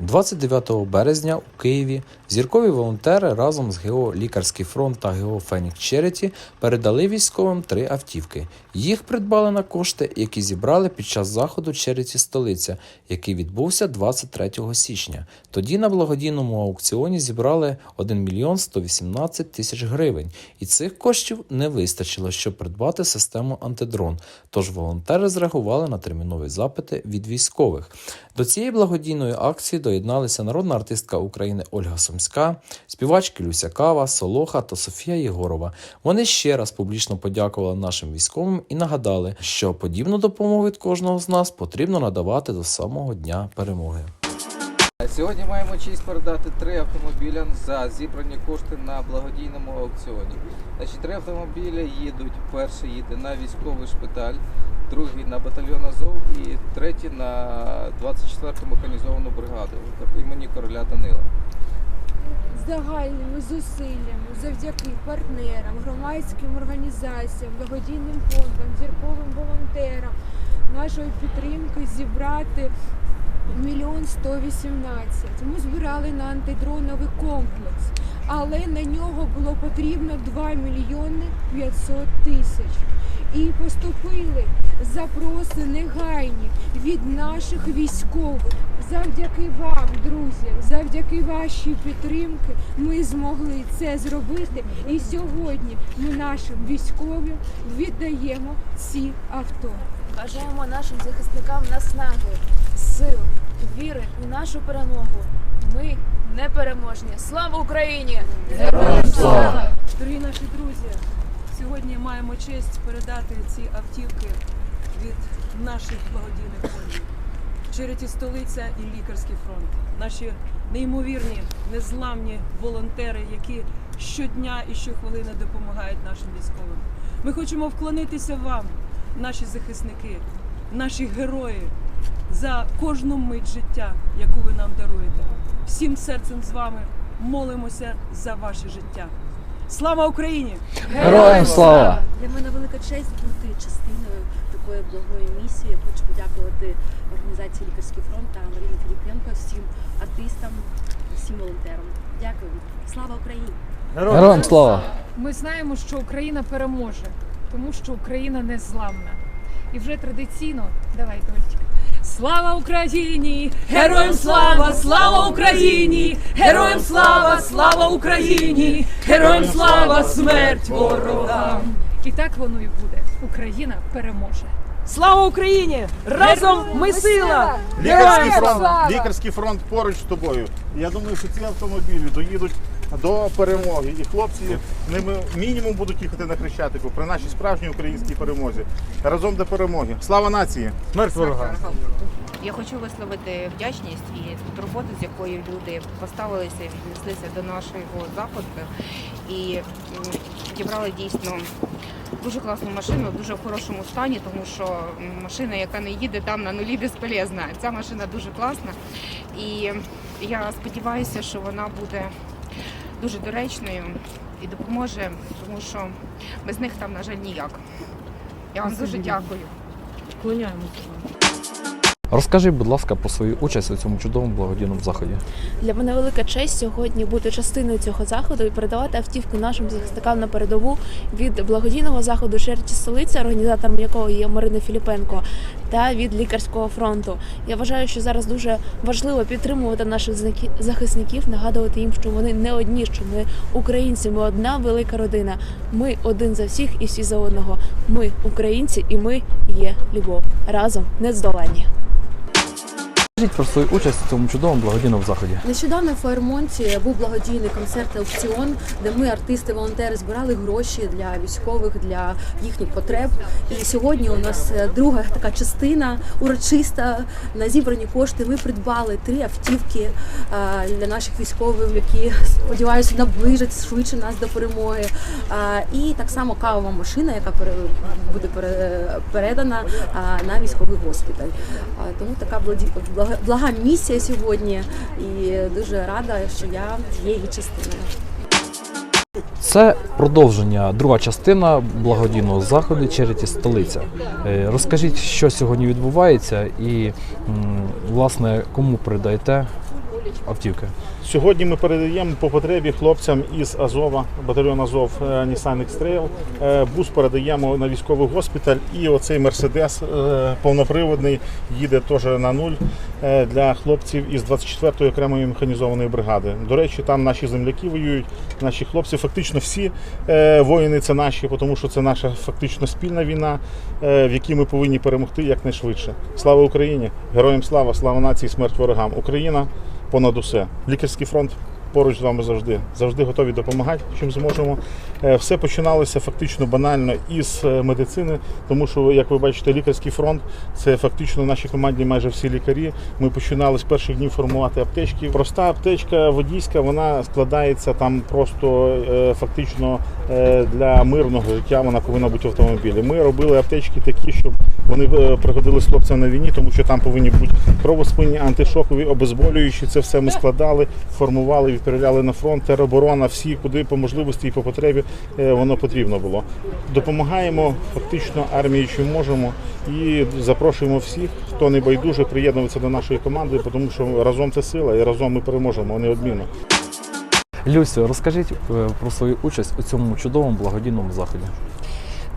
29 березня у Києві зіркові волонтери разом з ГО Лікарський фронт та ГО Фенік Череті передали військовим три автівки. Їх придбали на кошти, які зібрали під час заходу Череті столиця, який відбувся 23 січня. Тоді на благодійному аукціоні зібрали 1 мільйон 118 тисяч гривень, і цих коштів не вистачило, щоб придбати систему антидрон. Тож волонтери зреагували на термінові запити від військових. До цієї благодійної акції доєдналися народна артистка України Ольга Сумська, співачки Люся Кава, Солоха та Софія Єгорова. Вони ще раз публічно подякували нашим військовим і нагадали, що подібну допомогу від кожного з нас потрібно надавати до самого дня перемоги. Сьогодні маємо честь передати три автомобіля за зібрані кошти на благодійному аукціоні. Значить, три автомобіля їдуть. Перший їде на військовий шпиталь, другий на батальйон Азов і третій на 24-ту механізовану бригаду імені короля Данила. Загальними зусиллями завдяки партнерам, громадським організаціям, благодійним фондам, зірковим волонтерам нашої підтримки зібрати мільйон 118. Ми збирали на антидроновий комплекс, але на нього було потрібно 2 мільйони 500 тисяч. І поступили запроси негайні від наших військових. Завдяки вам, друзі, завдяки вашій підтримки, ми змогли це зробити. І сьогодні ми нашим військовим віддаємо ці авто. Бажаємо нашим захисникам наснаги, сил, віри у нашу перемогу. Ми непереможні. Слава Україні! Героям слава! Дорогі наші друзі, сьогодні маємо честь передати ці автівки від наших благодійних фондів. Череті столиця і лікарський фронт. Наші неймовірні, незламні волонтери, які щодня і щохвилини допомагають нашим військовим. Ми хочемо вклонитися вам, наші захисники, наші герої, за кожну мить життя, яку ви нам даруєте. Всім серцем з вами молимося за ваше життя. Слава Україні! Героям слава! Для мене велика честь бути частиною такої благої місії. Я хочу подякувати організації Лікарський фронт та Маріні Філіпенко, всім артистам, всім волонтерам. Дякую. Слава Україні! Героям слава! Ми знаємо, що Україна переможе, тому що Україна незламна. І вже традиційно, давай, Дольчик. Слава Україні! Героям слава! Слава Україні! Героям слава! Слава Україні! Героям слава! Смерть ворогам! І так воно і буде. Україна переможе. Слава Україні! Разом ми сила! Лікарський фронт, лікарський фронт поруч з тобою. Я думаю, що ці автомобілі доїдуть до перемоги. І хлопці ними мінімум будуть їхати на Хрещатику при нашій справжній українській перемозі. Разом до перемоги. Слава нації! Смерть ворогам! Я хочу висловити вдячність і турботу, з якою люди поставилися віднеслися до нашого заходу і м, підібрали дійсно дуже класну машину, в дуже в хорошому стані, тому що машина, яка не їде, там на нулі безполезна. Ця машина дуже класна. І я сподіваюся, що вона буде дуже доречною і допоможе, тому що без них там, на жаль, ніяк. Я вам дуже дякую. Вклоняємося вам. Розкажи, будь ласка, про свою участь у цьому чудовому благодійному заході. Для мене велика честь сьогодні бути частиною цього заходу і передавати автівку нашим захисникам на передову від благодійного заходу Черті столиця, організатором якого є Марина Філіпенко, та від лікарського фронту. Я вважаю, що зараз дуже важливо підтримувати наших захисників, нагадувати їм, що вони не одні, що ми українці, ми одна велика родина. Ми один за всіх і всі за одного. Ми українці, і ми є любов. Разом нездоланні. Скажіть про свою участь у цьому чудовому благодійному заході. Нещодавно в Фаєрмонті був благодійний концерт аукціон, де ми, артисти, волонтери, збирали гроші для військових, для їхніх потреб. І сьогодні у нас е, друга така частина урочиста на зібрані кошти. Ми придбали три автівки е, для наших військових, які сподіваюся наближать швидше нас до перемоги. Е, І так само кавова машина, яка буде передана на військовий госпіталь. Тому така благоді- блага- місія сьогодні, і дуже рада, що я є її частиною. Це продовження, друга частина благодійного заходу Череті столиця. Е, Розкажіть, що сьогодні відбувається, і власне кому передаєте автівки? Сьогодні ми передаємо по потребі хлопцям із Азова, батальйон Азов е, Nissan X-Trail. Е, Бус передаємо на військовий госпіталь. І оцей Мерседес е, повноприводний їде теж на нуль для хлопців із 24-ї окремої механізованої бригади. До речі, там наші земляки воюють, наші хлопці. Фактично всі воїни це наші, тому що це наша фактично спільна війна, в якій ми повинні перемогти якнайшвидше. Слава Україні! Героям слава, слава нації, смерть ворогам! Україна понад усе. Лікарський фронт поруч з вами завжди. Завжди готові допомагати, чим зможемо. Е, Все починалося фактично банально із е, медицини, тому що, як ви бачите, лікарський фронт це фактично в нашій команді майже всі лікарі. Ми починали з перших днів формувати аптечки. Проста аптечка водійська, вона складається там просто е, фактично для мирного життя. Вона повинна бути в автомобілі. Ми робили аптечки такі, щоб вони пригодились хлопцям на війні, тому що там повинні бути кровоспинні, антишокові, обезболюючі. Це все ми складали, формували, відправляли на фронт. Тероборона, всі, куди по можливості і по потребі е, воно потрібно було. Допомагаємо фактично армії, чим можемо, і запрошуємо всіх, хто не байдуже, приєднуватися до нашої команди, тому що разом це сила, і разом ми переможемо неодмінно. Люсю, розкажіть е, про свою участь у цьому чудовому благодійному заході.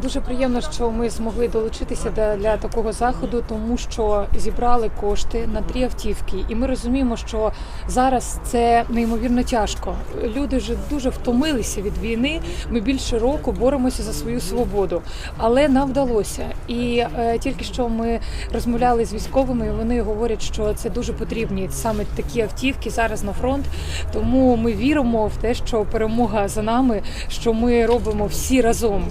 Дуже приємно, що ми змогли долучитися для, такого заходу, тому що зібрали кошти на три автівки, і ми розуміємо, що зараз це неймовірно тяжко. Люди вже дуже втомилися від війни. Ми більше року боремося за свою свободу, але нам вдалося. І е, тільки що ми розмовляли з військовими. і Вони говорять, що це дуже потрібні саме такі автівки зараз на фронт. Тому ми віримо в те, що перемога за нами, що ми робимо всі разом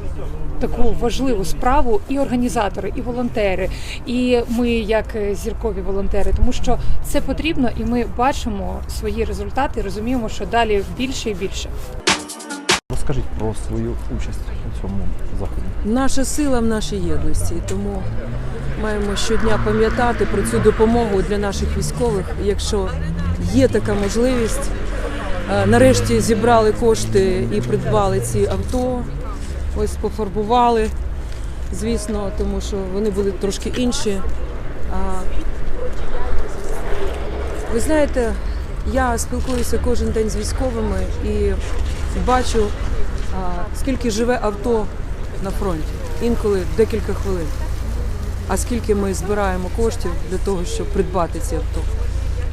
таку важливу справу і організатори, і волонтери, і ми як е, зіркові волонтери, тому що це потрібно, і ми бачимо свої результати, розуміємо, що далі більше і більше. Розкажіть про свою участь у цьому заході. Наша сила в нашій єдності, тому маємо щодня пам'ятати про цю допомогу для наших військових. Якщо є така можливість, Е, нарешті зібрали кошти і придбали ці авто. Ось пофарбували, звісно, тому що вони були трошки інші. А, Ви знаєте, я спілкуюся кожен день з військовими і бачу, а, скільки живе авто на фронті. Інколи декілька хвилин. А скільки ми збираємо коштів для того, щоб придбати ці авто.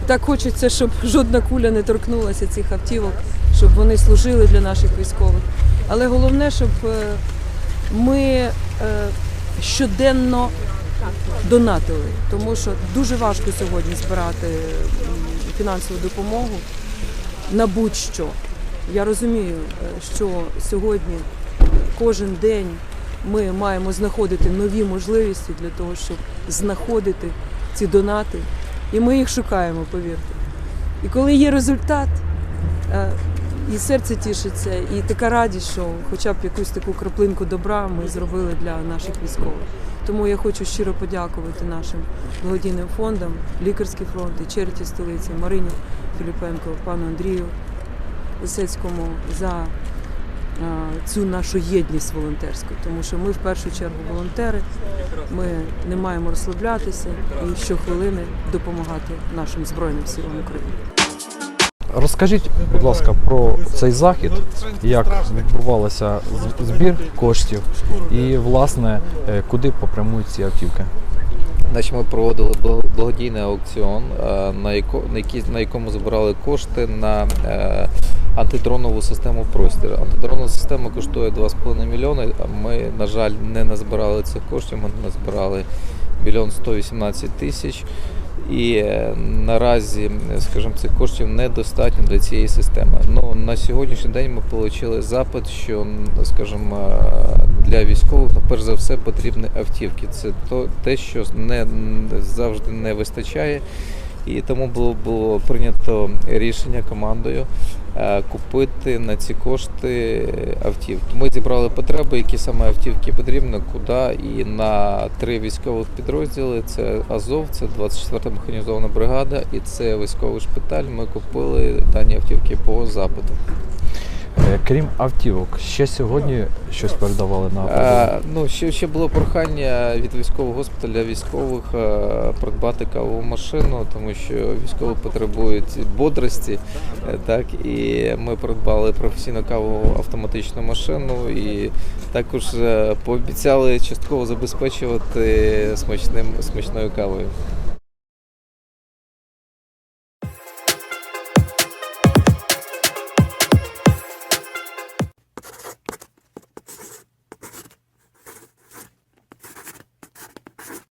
Так хочеться, щоб жодна куля не торкнулася цих автівок, щоб вони служили для наших військових. Але головне, щоб е, ми е, щоденно донатили, тому що дуже важко сьогодні збирати фінансову допомогу на будь-що. Я розумію, е, що сьогодні кожен день ми маємо знаходити нові можливості для того, щоб знаходити ці донати. І ми їх шукаємо, повірте. І коли є результат, і серце тішиться, і така радість, що хоча б якусь таку краплинку добра ми зробили для наших військових. Тому я хочу щиро подякувати нашим благодійним фондам, лікарський фронт черті столиці Марині Філіпенко, пану Андрію Лисецькому за е, цю нашу єдність волонтерську, тому що ми в першу чергу волонтери, ми не маємо розслаблятися і щохвилини допомагати нашим збройним силам України. Розкажіть, будь ласка, про цей захід, як відбувалося збір коштів і, власне, е, куди попрямують ці автівки. Ми проводили благодійний аукціон, е, на, якому збирали кошти на е, антидронову систему простір. Антидронова система коштує 2,5 мільйони. Ми, на жаль, не назбирали цих коштів. Ми назбирали мільйон 118 тисяч. І е, наразі, скажімо, цих коштів недостатньо для цієї системи. Ну на сьогоднішній день ми отримали запит, що скажімо, е, для військових ну, перш за все потрібні автівки. Це то те, що не завжди не вистачає. І тому було, було прийнято рішення командою е, купити на ці кошти автівки. Ми зібрали потреби, які саме автівки потрібні, куди і на три військових підрозділи: це Азов, це 24-та механізована бригада і це військовий шпиталь. Ми купили дані автівки по запиту. Е, Крім автівок, ще сьогодні щось передавали на передову? А, ну, ще, ще було прохання від військового госпіталя військових е, придбати кавову машину, тому що військові потребують бодрості. е, Так, і ми придбали професійну кавову автоматичну машину і також е, пообіцяли частково забезпечувати смачним смачною кавою.